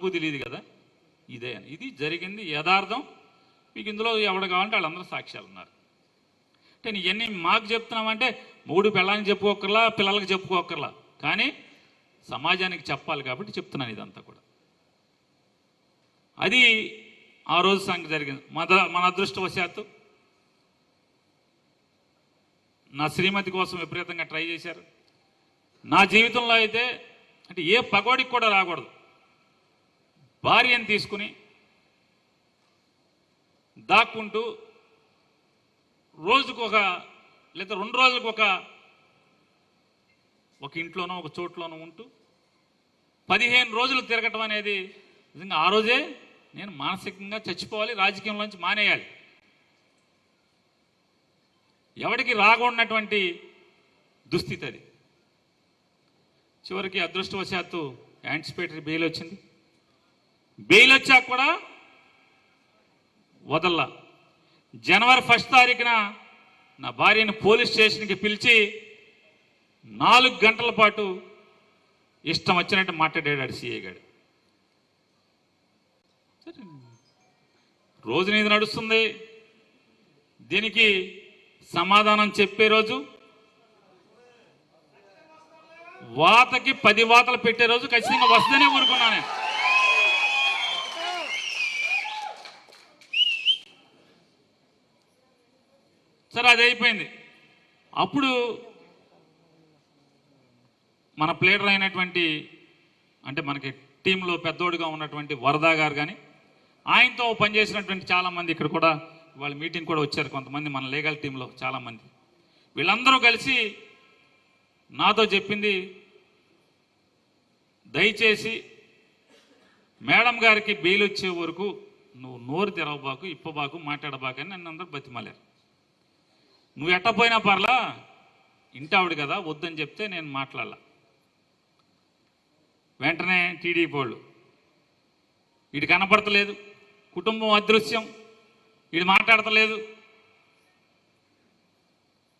నాకు తెలియదు కదా. ఇదే అని. ఇది జరిగింది యథార్థం. మీకు ఇందులో ఎవడు కావాలంటే వాళ్ళందరూ సాక్ష్యాలు ఉన్నారు. అంటే ఇవన్నీ మాకు చెప్తున్నామంటే మూడు పిల్లలకి చెప్పుకోకర్లా పిల్లలకి చెప్పుకోకర్లా కానీ సమాజానికి చెప్పాలి కాబట్టి చెప్తున్నాను ఇదంతా కూడా. అది ఆ రోజు సంగతి జరిగింది. మద మన అదృష్టవశాత్తు నా శ్రీమతి కోసం విపరీతంగా ట్రై చేశారు. నా జీవితంలో అయితే అంటే ఏ పగోడికి కూడా రాకూడదు. భార్యను తీసుకుని దాక్కుంటూ రోజుకు ఒక లేదా రెండు రోజులకు ఒక ఒక ఇంట్లోనో ఒక చోట్లోనో ఉంటూ పదిహేను రోజులు తిరగటం అనేది నిజంగా ఆ రోజే నేను మానసికంగా చచ్చిపోవాలి రాజకీయంలోంచి మానేయాలి. ఎవరికి రాకూడనటువంటి దుస్థితి అది. చివరికి అదృష్టవశాత్తు యాంటిసిపేటరీ బెయిల్ వచ్చింది. బెయిల్ వచ్చాక కూడా వదల్లా. జనవరి ఫస్ట్ తారీఖున నా భార్యను పోలీస్ స్టేషన్కి పిలిచి నాలుగు గంటల పాటు ఇష్టం వచ్చినట్టు మాట్లాడాడు సీఏ గారు. సరే, ఇది నడుస్తుంది. దీనికి సమాధానం చెప్పే రోజు వాతకి పది వాతలు పెట్టే రోజు ఖచ్చితంగా వస్తుందనే ఊరుకున్నాను సరే అది అయిపోయింది. అప్పుడు మన ప్లేయర్ అయినటువంటి అంటే మనకి టీంలో పెద్దోడుగా ఉన్నటువంటి వరదా గారు కానీ ఆయనతో పనిచేసినటువంటి చాలామంది ఇక్కడ కూడా వాళ్ళ మీటింగ్ కూడా వచ్చారు కొంతమంది మన లీగల్ టీంలో చాలామంది. వీళ్ళందరూ కలిసి నాతో చెప్పింది దయచేసి మేడం గారికి బెయిల్ వచ్చే వరకు నువ్వు నోరు తెరవబాకు ఇప్పబాకు మాట్లాడబాకు అని నన్ను అందరూ బతిమాలారు. నువ్వు ఎట్టపోయినా పర్లా ఇంటావిడు కదా వద్దని చెప్తే నేను మాట్లాడాల. వెంటనే టీడీపీ వాళ్ళు వీడు కనపడతలేదు కుటుంబం అదృశ్యం వీడు మాట్లాడతలేదు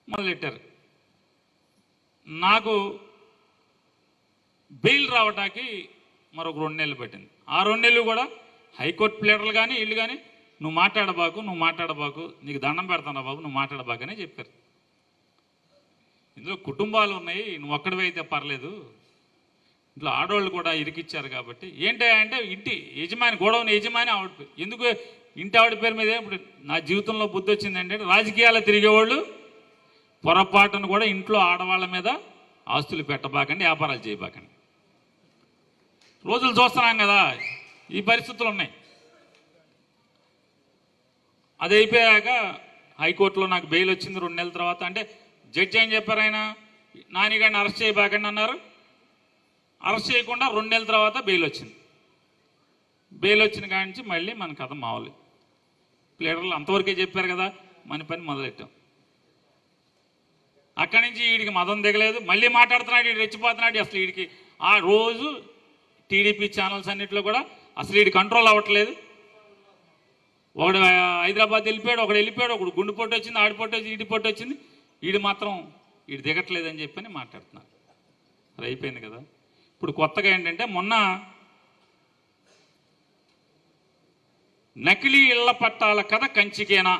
మొదలెట్టారు. నాకు బెయిల్ రావటానికి మరొక రెండు నెలలు పెట్టింది. ఆ రెండు నెలలు కూడా హైకోర్టు ప్లేటర్లు కానీ వీళ్ళు కానీ నువ్వు మాట్లాడబాకు నువ్వు మాట్లాడబాకు నీకు దండం పెడతాను బాబు నువ్వు మాట్లాడబాకనే చెప్పారు. ఇందులో కుటుంబాలు ఉన్నాయి నువ్వు ఒక్కడివైతే పర్లేదు. ఇంట్లో ఆడవాళ్ళు కూడా ఇరికిచ్చారు కాబట్టి. ఏంటి అంటే ఇంటి యజమాని గొడవని యజమాని ఆవిడ ఎందుకు ఇంటి ఆవిడ పేరు మీద ఇప్పుడు నా జీవితంలో బుద్ధి వచ్చిందంటే రాజకీయాలు తిరిగేవాళ్ళు పొరపాటును కూడా ఇంట్లో ఆడవాళ్ళ మీద ఆస్తులు పెట్టబాకండి వ్యాపారాలు చేయబాకండి. రోజులు చూస్తున్నాం కదా ఈ పరిస్థితులు ఉన్నాయి. అది అయిపోయాక హైకోర్టులో నాకు బెయిల్ వచ్చింది రెండు నెలల తర్వాత. అంటే జడ్జి ఏం చెప్పారు ఆయన? నానిగాడిని అరెస్ట్ చేయబాకండి అన్నారు. అరెస్ట్ చేయకుండా రెండు నెలల తర్వాత బెయిల్ వచ్చింది. బెయిల్ వచ్చిన కాడి నుంచి మళ్ళీ మన కథ మామూలు. ప్లేడర్లు అంతవరకే చెప్పారు కదా మన పని మొదలెట్టాం. అక్కడి నుంచి వీడికి మదం దిగలేదు. మళ్ళీ మాట్లాడుతున్నాడు వీడు రెచ్చిపోతున్నాడు. అసలు వీడికి ఆ రోజు టీడీపీ ఛానల్స్ అన్నింటిలో కూడా అసలు వీడి కంట్రోల్ అవ్వట్లేదు. ఒకడు హైదరాబాద్ వెళ్ళిపోయాడు ఒకడు వెళ్ళిపోయాడు ఒకడు గుండు పొట్టు వచ్చింది ఆడి పొట్టు వచ్చింది ఈడి పొట్టు వచ్చింది. వీడు మాత్రం వీడు దిగట్లేదని చెప్పని మాట్లాడుతున్నారు అది అయిపోయింది కదా. ఇప్పుడు కొత్తగా ఏంటంటే మొన్న నకిలీ ఇళ్ళ పట్టాల కథ కంచికేనా?